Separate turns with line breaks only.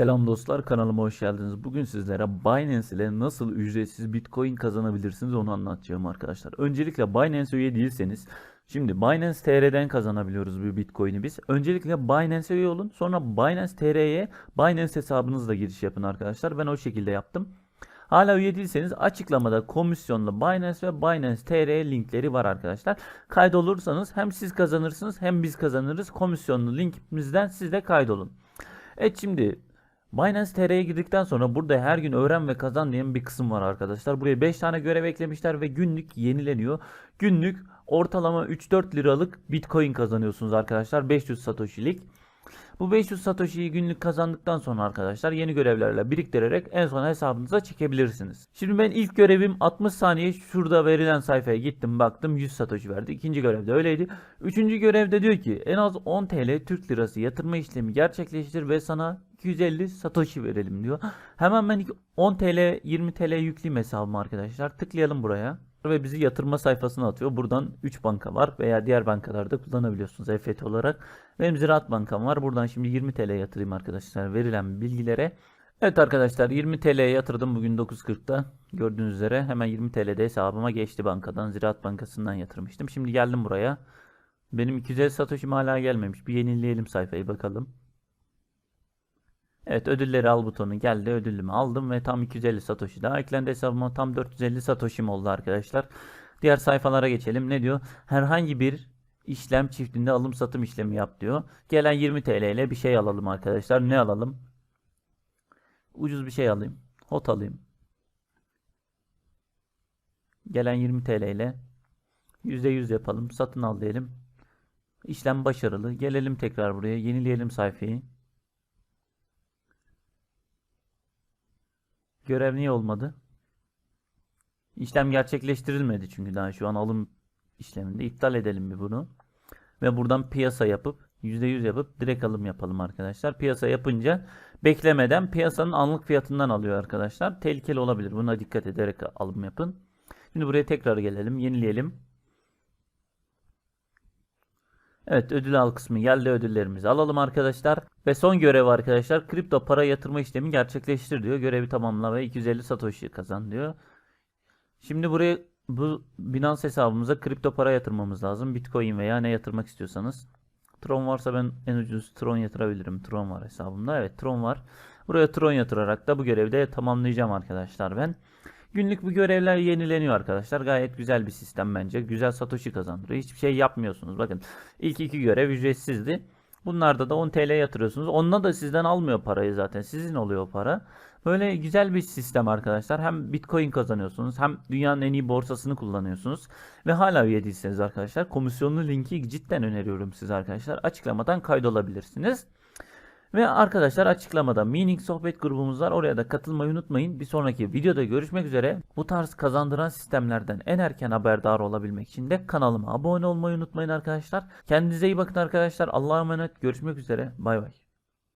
Selam dostlar kanalıma hoş geldiniz. Bugün sizlere Binance ile nasıl ücretsiz Bitcoin kazanabilirsiniz onu anlatacağım arkadaşlar. Öncelikle Binance üye değilseniz şimdi Binance TR'den kazanabiliyoruz bu Bitcoin'i biz. Öncelikle Binance üye olun sonra Binance TR'ye Binance hesabınızla giriş yapın arkadaşlar. Ben o şekilde yaptım. Hala üye değilseniz açıklamada komisyonlu Binance ve Binance TR linkleri var arkadaşlar. Kaydolursanız hem siz kazanırsınız hem biz kazanırız. Komisyonlu linkimizden siz de kaydolun. Evet şimdi Binance TR'ye girdikten sonra burada her gün öğren ve kazan diye bir kısım var arkadaşlar. Buraya 5 tane görev eklemişler ve günlük yenileniyor. Günlük ortalama 3-4 liralık Bitcoin kazanıyorsunuz arkadaşlar. 500 Satoshi'lik. Bu 500 Satoshi'yi günlük kazandıktan sonra arkadaşlar yeni görevlerle biriktirerek en son hesabınıza çekebilirsiniz. Şimdi ben ilk görevim 60 saniye şurada verilen sayfaya gittim baktım 100 Satoshi verdi. İkinci görevde öyleydi. Üçüncü görevde diyor ki en az 10 TL Türk Lirası yatırma işlemi gerçekleştir ve sana 250 Satoshi verelim diyor. Hemen ben 10 TL 20 TL yükleyeyim hesabıma arkadaşlar. Tıklayalım buraya ve bizi yatırma sayfasına atıyor. Buradan 3 banka var veya diğer bankalarda kullanabiliyorsunuz EFT olarak. Benim Ziraat Bankam var. Buradan şimdi 20 TL yatırayım arkadaşlar verilen bilgilere. Evet arkadaşlar 20 TL'ye yatırdım bugün 9.40'da. Gördüğünüz üzere hemen 20 TL'de hesabıma geçti bankadan. Ziraat Bankası'ndan yatırmıştım. Şimdi geldim buraya. Benim 250 Satoshi'm hala gelmemiş. Bir yenileyelim sayfayı bakalım. Evet ödülleri al butonu geldi. Ödülümü aldım ve tam 250 Satoshi daha eklendi hesabıma. Tam 450 Satoshi'm oldu arkadaşlar. Diğer sayfalara geçelim. Ne diyor? Herhangi bir işlem çiftinde alım satım işlemi yap diyor. Gelen 20 TL ile bir şey alalım arkadaşlar. Ne alalım? Ucuz bir şey alayım. Hot alayım. Gelen 20 TL ile %100 yapalım. Satın al diyelim. İşlem başarılı. Gelelim tekrar buraya. Yenileyelim sayfayı. Görev niye olmadı? İşlem gerçekleştirilmedi çünkü daha şu an alım işleminde. iptal edelim bir bunu. Ve buradan piyasa yapıp %100 yapıp direkt alım yapalım arkadaşlar. Piyasa yapınca beklemeden piyasanın anlık fiyatından alıyor arkadaşlar. Tehlikeli olabilir. Buna dikkat ederek alım yapın. Şimdi buraya tekrar gelelim. Yenileyelim. Evet ödül al kısmı geldi ödüllerimizi alalım arkadaşlar. Ve son görev arkadaşlar kripto para yatırma işlemi gerçekleştir diyor. Görevi tamamla ve 250 satoshi kazan diyor. Şimdi buraya bu Binance hesabımıza kripto para yatırmamız lazım. Bitcoin veya ne yatırmak istiyorsanız. Tron varsa ben en ucuz Tron yatırabilirim. Tron var hesabımda. Evet Tron var. Buraya Tron yatırarak da bu görevi de tamamlayacağım arkadaşlar ben. Günlük bu görevler yenileniyor arkadaşlar. Gayet güzel bir sistem bence. Güzel Satoshi kazandırıyor. Hiçbir şey yapmıyorsunuz. Bakın ilk iki görev ücretsizdi. Bunlarda da 10 TL yatırıyorsunuz. Onunla da sizden almıyor parayı zaten. Sizin oluyor para. Böyle güzel bir sistem arkadaşlar. Hem Bitcoin kazanıyorsunuz hem dünyanın en iyi borsasını kullanıyorsunuz. Ve hala üye arkadaşlar komisyonlu linki cidden öneriyorum size arkadaşlar. Açıklamadan kaydolabilirsiniz. Ve arkadaşlar açıklamada Meaning sohbet grubumuz var. Oraya da katılmayı unutmayın. Bir sonraki videoda görüşmek üzere. Bu tarz kazandıran sistemlerden en erken haberdar olabilmek için de kanalıma abone olmayı unutmayın arkadaşlar. Kendinize iyi bakın arkadaşlar. Allah'a emanet. Görüşmek üzere. Bay bay.